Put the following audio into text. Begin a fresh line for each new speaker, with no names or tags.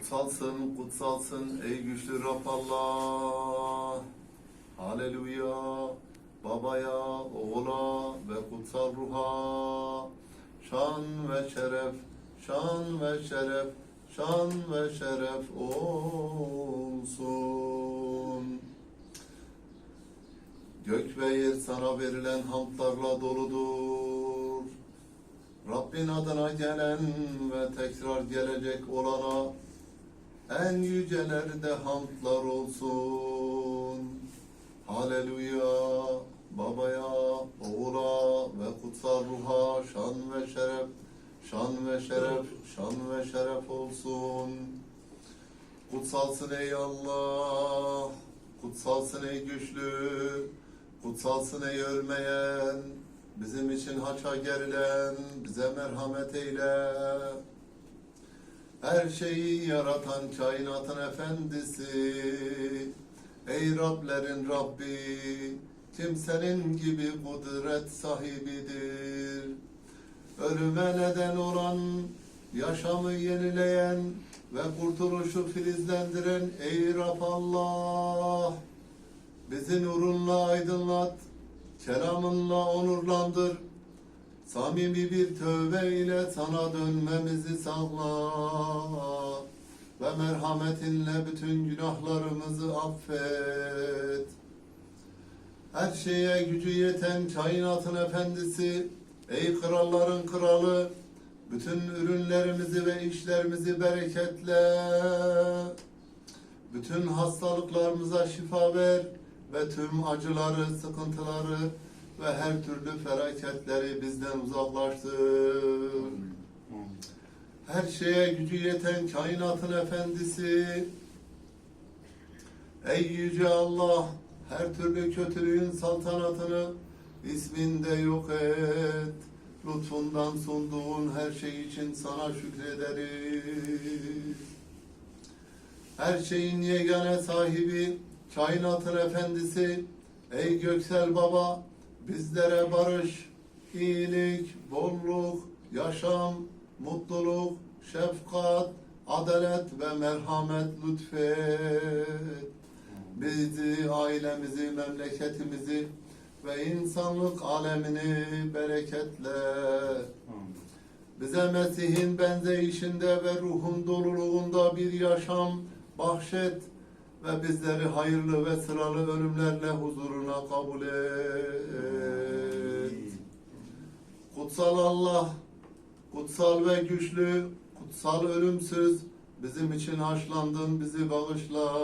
Kutsalsın, kutsalsın ey güçlü Rab Allah. Haleluya. Babaya, oğula ve kutsal ruha şan ve şeref, şan ve şeref, şan ve şeref olsun. Gök ve yer sana verilen hamdlarla doludur. Rabbin adına gelen ve tekrar gelecek olana en yücelerde hamdlar olsun. Haleluya. Babaya, oğula ve kutsal ruha şan ve şeref, şan ve şeref, şan ve şeref olsun. Kutsalsın ey Allah, kutsalsın ey güçlü, kutsalsın ey ölmeyen, bizim için haça gerilen, bize merhamet eyle. Her şeyi yaratan kainatın efendisi, ey Rablerin Rabbi, kimsenin gibi kudret sahibidir. Ölüme neden olan, yaşamı yenileyen ve kurtuluşu filizlendiren ey Rab Allah, bizi nurunla aydınlat, kelamınla onurlandır. Samimi bir tövbe ile sana dönmemizi sağla ve merhametinle bütün günahlarımızı affet. Her şeye gücü yeten kainatın efendisi, ey kralların kralı, bütün ürünlerimizi ve işlerimizi bereketle, bütün hastalıklarımıza şifa ver ve tüm acıları, sıkıntıları ve her türlü felaketleri bizden uzaklaştır. Her şeye gücü yeten kainatın efendisi, ey yüce Allah, her türlü kötülüğün saltanatını isminde yok et. Lütfundan sunduğun her şey için sana şükrederiz. Her şeyin yegane sahibi, kainatın efendisi, ey göksel baba, bizlere barış, iyilik, bolluk, yaşam, mutluluk, şefkat, adalet ve merhamet lütfet. Bizi, ailemizi, memleketimizi ve insanlık alemini bereketle. Bize Mesih'in benzeyişinde ve ruhun doluluğunda bir yaşam bahşet ve bizleri hayırlı ve sıralı ölümlerle huzuruna kabul et. Kutsal Allah, kutsal ve güçlü, kutsal ölümsüz, bizim için haşlandın, bizi bağışla.